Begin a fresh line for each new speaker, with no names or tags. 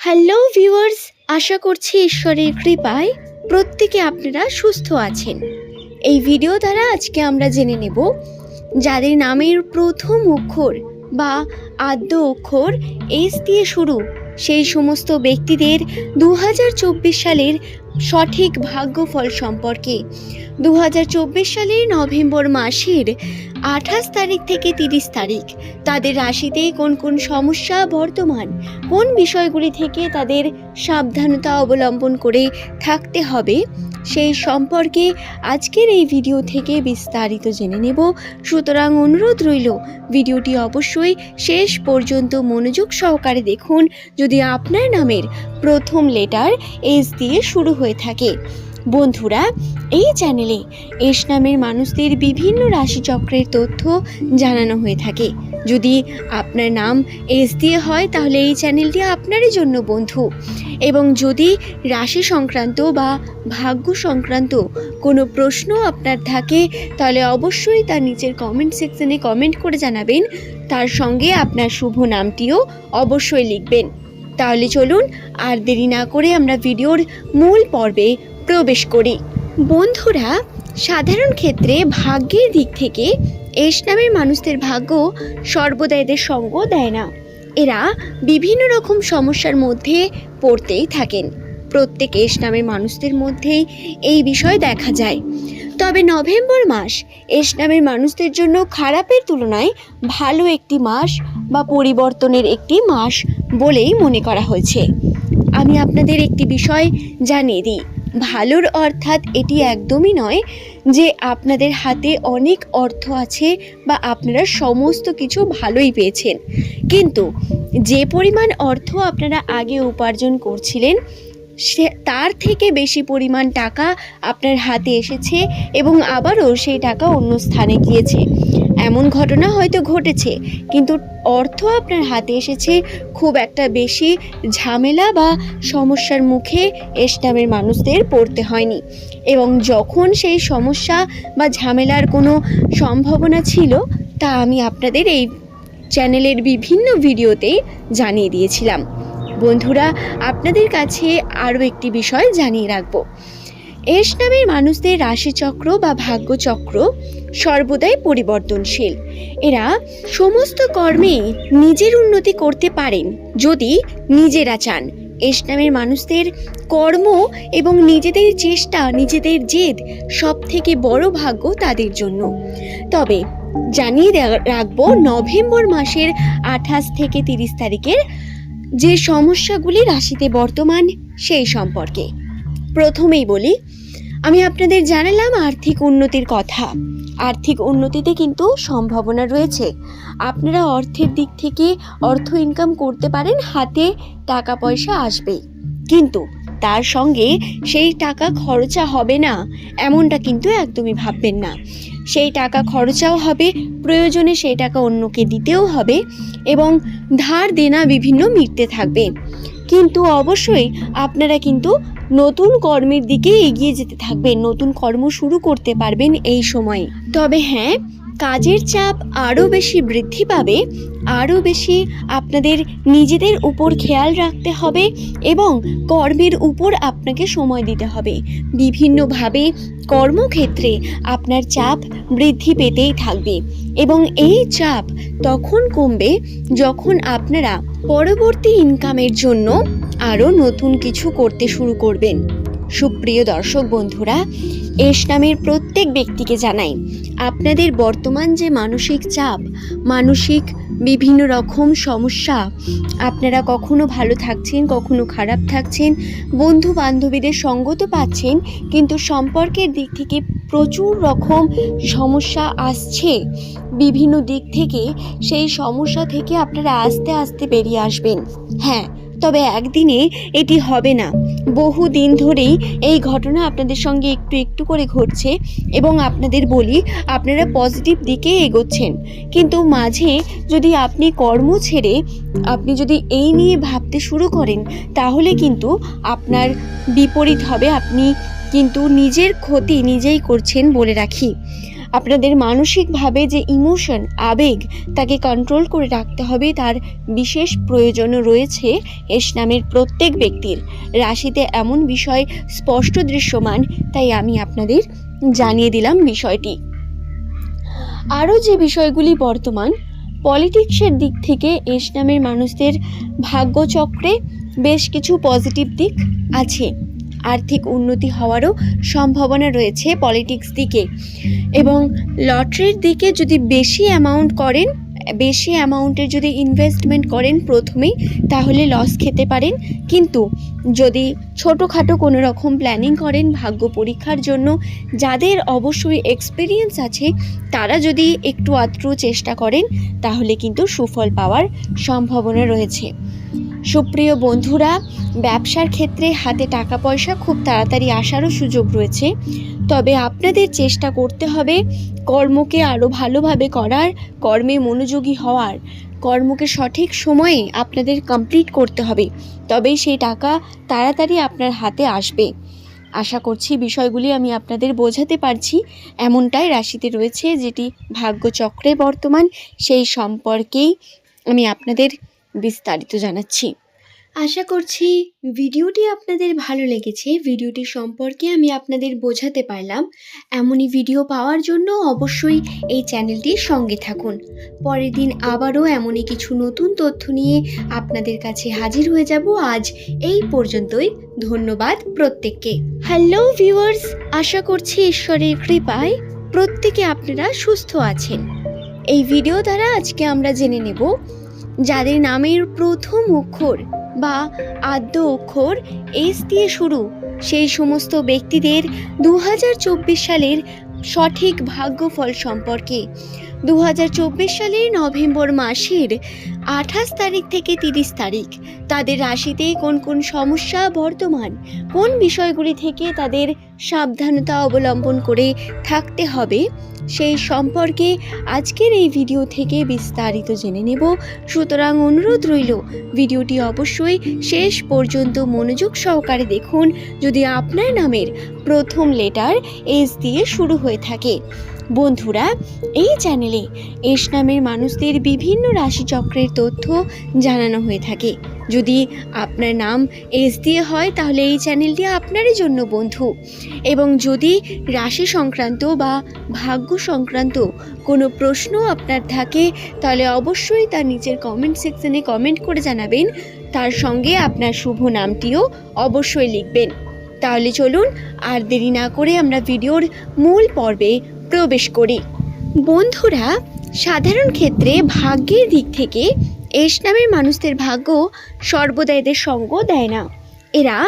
Hello viewers আশা করছি ঈশ্বরের কৃপায় প্রত্যেকে আপনারা সুস্থ আছেন। এই ভিডিও দ্বারা আজকে আমরা জেনে নেব যাদের নামের প্রথম অক্ষর বা আদ্য অক্ষর এস দিয়ে শুরু সেই সমস্ত ব্যক্তিদের দু হাজার চব্বিশ সালের সঠিক ভাগ্যফল সম্পর্কে। দু হাজার চব্বিশ সালের নভেম্বর মাসের আঠাশ তারিখ থেকে তিরিশ তারিখ, তাদের রাশিতে কোন কোন সমস্যা বর্তমান, কোন বিষয়গুলি থেকে তাদের সাবধানতা অবলম্বন করে থাকতে হবে? সেই সম্পর্কে আজকের এই ভিডিও থেকে বিস্তারিত জেনে নেব। সুতরাং অনুরোধ রইল, ভিডিওটি অবশ্যই শেষ পর্যন্ত মনোযোগ সহকারে দেখুন, যদি আপনার নামের প্রথম লেটার এস দিয়ে শুরু হয়ে থাকে। বন্ধুরা, এই চ্যানেলে এস নামের মানুষদের বিভিন্ন রাশিচক্রের তথ্য জানানো হয়ে থাকে। যদি আপনার নাম এস দিয়ে হয়, তাহলে এই চ্যানেলটি আপনারই জন্য বন্ধু। এবং যদি রাশি সংক্রান্ত বা ভাগ্য সংক্রান্ত কোনো প্রশ্ন আপনার থাকে, তাহলে অবশ্যই তার নিচের কমেন্ট সেকশনে কমেন্ট করে জানাবেন। তার সঙ্গে আপনার শুভ নামটিও অবশ্যই লিখবেন। তাহলে চলুন, আর দেরি না করে আমরা ভিডিওর মূল পর্বে প্রবেশ করি। বন্ধুরা, সাধারণ ক্ষেত্রে ভাগ্যের দিক থেকে এস নামের মানুষদের ভাগ্য সর্বদা এদের সঙ্গ দেয় না। এরা বিভিন্ন রকম সমস্যার মধ্যে পড়তেই থাকেন। প্রত্যেক এস নামের মানুষদের মধ্যেই এই বিষয় দেখা যায়। তবে নভেম্বর মাস এস নামের মানুষদের জন্য খারাপের তুলনায় ভালো একটি মাস বা পরিবর্তনের একটি মাস বলেই মনে করা হয়েছে। আমি আপনাদের একটি বিষয় জানিয়ে দিই। ভালোর অর্থাৎ এটি একদমই নয় যে আপনাদের হাতে অনেক অর্থ আছে বা আপনারা সমস্ত কিছু ভালোই পেয়েছেন। কিন্তু যে পরিমাণ অর্থ আপনারা আগে উপার্জন করছিলেন সে তার থেকে বেশি পরিমাণ টাকা আপনার হাতে এসেছে এবং আবারও সেই টাকা অন্য স্থানে গিয়েছে। এমন ঘটনা হয়তো ঘটেছে, কিন্তু অর্থ আপনার হাতে এসেছে খুব একটা বেশি ঝামেলা বা সমস্যার মুখে এস্টামের মানুষদের পড়তে হয়নি। এবং যখন সেই সমস্যা বা ঝামেলার কোনো সম্ভাবনা ছিল, তা আমি আপনাদের এই চ্যানেলের বিভিন্ন ভিডিওতে জানিয়ে দিয়েছিলাম। বন্ধুরা, আপনাদের কাছে আরও একটি বিষয় জানিয়ে রাখব। এস নামের মানুষদের রাশিচক্র বা ভাগ্যচক্র সর্বদাই পরিবর্তনশীল। এরা সমস্ত কর্মেই নিজের উন্নতি করতে পারেন যদি নিজেরা চান। এস নামের মানুষদের কর্ম এবং নিজেদের চেষ্টা, নিজেদের জেদ সব থেকে বড় ভাগ্য তাদের জন্য। তবে জানিয়ে রাখব, নভেম্বর মাসের আঠাশ থেকে তিরিশ তারিখের যে সমস্যাগুলি রাশিতে বর্তমান সেই সম্পর্কে। প্রথমেই বলি, আমি আপনাদের জানালাম আর্থিক উন্নতির কথা। আর্থিক উন্নতিতে কিন্তু সম্ভাবনা রয়েছে। আপনারা অর্থের দিক থেকে অর্থ ইনকাম করতে পারেন, হাতে টাকা পয়সা আসবেই। কিন্তু তার সঙ্গে সেই টাকা খরচা হবে না, এমনটা কিন্তু একদমই ভাববেন না। সেই টাকা খরচাও হবে, প্রয়োজনে সেই টাকা অন্যকে দিতেও হবে এবং ধার দেনা বিভিন্ন মিটতে থাকবে। কিন্তু অবশ্যই আপনারা কিন্তু নতুন কর্মের দিকে এগিয়ে যেতে থাকবেন, নতুন কর্ম শুরু করতে পারবেন এই সময়ে। তবে হ্যাঁ কাজের চাপ আরও বেশি বৃদ্ধি পাবে, আরও বেশি আপনাদের নিজেদের উপর খেয়াল রাখতে হবে এবং কর্মের উপর আপনাকে সময় দিতে হবে। বিভিন্নভাবে কর্মক্ষেত্রে আপনার চাপ বৃদ্ধি পেতেই থাকবে এবং এই চাপ তখন কমবে যখন আপনারা পরবর্তী ইনকামের জন্য আরও নতুন কিছু করতে শুরু করবেন। সুপ্রিয় দর্শক বন্ধুরা, এস নামের প্রত্যেক ব্যক্তিকে জানাই, আপনাদের বর্তমান যে মানসিক চাপ, মানসিক বিভিন্ন রকম সমস্যা, আপনারা কখনো ভালো থাকছেন, কখনো খারাপ থাকছেন বন্ধু বান্ধবীদের সঙ্গ তো পাচ্ছেন, কিন্তু সম্পর্কের দিক থেকে প্রচুর রকম সমস্যা আসছে। বিভিন্ন দিক থেকে সেই সমস্যা থেকে আপনারা আস্তে আস্তে বেরিয়ে আসবেন। হ্যাঁ তবে একদিনে এটি হবে না। বহু দিন ধরেই এই ঘটনা আপনাদের সঙ্গে একটু একটু করে ঘটছে এবং আপনাদের বলি, আপনারা পজিটিভ দিকে এগোচ্ছেন। কিন্তু মাঝে যদি আপনি কর্ম ছেড়ে আপনি যদি এই নিয়ে ভাবতে শুরু করেন, তাহলে কিন্তু আপনার বিপরীত হবে। আপনি কিন্তু নিজের ক্ষতি নিজেই করছেন বলে রাখি। আপনাদের মানসিকভাবে যে ইমোশন আবেগ, তাকে কন্ট্রোল করে রাখতে হবে, তার বিশেষ প্রয়োজনও রয়েছে এস নামের প্রত্যেক ব্যক্তির। রাশিতে এমন বিষয় স্পষ্ট দৃশ্যমান, তাই আমি আপনাদের জানিয়ে দিলাম বিষয়টি। আরও যে বিষয়গুলি বর্তমান, পলিটিক্সের দিক থেকে এস নামের মানুষদের ভাগ্যচক্রে বেশ কিছু পজিটিভ দিক আছে। আর্থিক উন্নতি হওয়ারও সম্ভাবনা রয়েছে পলিটিক্স দিকে। এবং লটারির দিকে যদি বেশি অ্যামাউন্ট করেন, বেশি অ্যামাউন্টের যদি ইনভেস্টমেন্ট করেন প্রথমেই, তাহলে লস খেতে পারেন। কিন্তু যদি ছোটোখাটো কোনো রকম প্ল্যানিং করেন ভাগ্য পরীক্ষার জন্য, যাদের অবশ্যই এক্সপিরিয়েন্স আছে, তারা যদি একটু আধটু চেষ্টা করেন, তাহলে কিন্তু সুফল পাওয়ার সম্ভাবনা রয়েছে। সুপ্রিয় বন্ধুরা, ব্যবসার ক্ষেত্রে হাতে টাকা পয়সা খুব তাড়াতাড়ি আসারও সুযোগ রয়েছে। তবে আপনাদের চেষ্টা করতে হবে কর্মকে আরও ভালোভাবে করার, কর্মে মনোযোগী হওয়ার। কর্মকে সঠিক সময়ে আপনাদের কমপ্লিট করতে হবে তবেই সেই টাকা তাড়াতাড়ি আপনার হাতে আসবে। আশা করছি বিষয়গুলি আমি আপনাদের বোঝাতে পারছি। এমনটাই রাশিতে রয়েছে যেটি ভাগ্যচক্রে বর্তমান, সেই সম্পর্কেই আমি আপনাদের বিস্তারিত জানাচ্ছি। আশা করছি ভিডিওটি আপনাদের ভালো লেগেছে। ভিডিওটি সম্পর্কে আমি আপনাদের বোঝাতে পারলাম। এমনই ভিডিও পাওয়ার জন্য অবশ্যই এই চ্যানেলটির সঙ্গে থাকুন। পরের দিন আবারও এমনই কিছু নতুন তথ্য নিয়ে আপনাদের কাছে হাজির হয়ে যাব। আজ এই পর্যন্তই। ধন্যবাদ প্রত্যেককে। হ্যালো ভিউয়ার্স, আশা করছি ঈশ্বরের কৃপায় প্রত্যেকে আপনারা সুস্থ আছেন। এই ভিডিও দ্বারা আজকে আমরা জেনে নেব যাদের নামের প্রথম অক্ষর বা আদ্য অক্ষর এস দিয়ে শুরু, সেই সমস্ত ব্যক্তিদের দু হাজার চব্বিশ সালের সঠিক ভাগ্যফল সম্পর্কে। দু হাজার চব্বিশ সালের নভেম্বর মাসের আঠাশ তারিখ থেকে তিরিশ তারিখ, তাদের রাশিতে কোন কোন সমস্যা বর্তমান, কোন বিষয়গুলি থেকে তাদের সাবধানতা অবলম্বন করে থাকতে হবে? সেই সম্পর্কে আজকের এই ভিডিও থেকে বিস্তারিত জেনে নেব। সুতরাং অনুরোধ রইল, ভিডিওটি অবশ্যই শেষ পর্যন্ত মনোযোগ সহকারে দেখুন। যদি আপনার নামের প্রথম লেটার এস দিয়ে শুরু হয়ে থাকে বন্ধুরা, এই চ্যানেলে এস নামের মানুষদের বিভিন্ন রাশিচক্রের তথ্য জানানো হয়ে থাকে। যদি আপনার নাম এস দিয়ে হয়, তাহলে এই চ্যানেলটি আপনারই জন্য বন্ধু। এবং যদি রাশি সংক্রান্ত বা ভাগ্য সংক্রান্ত কোনো প্রশ্ন আপনার থাকে, তাহলে অবশ্যই তার নিচের কমেন্ট সেকশনে কমেন্ট করে জানাবেন। তার সঙ্গে আপনার শুভ নামটিও অবশ্যই লিখবেন। তাহলে চলুন, আর দেরি না করে আমরা ভিডিওর মূল পর্বে প্রবেশ করি। বন্ধুরা, সাধারণ ক্ষেত্রে ভাগ্যের দিক থেকে এস নামের মানুষদের ভাগ্য সর্বদা এদের সঙ্গ দেয় না। এরা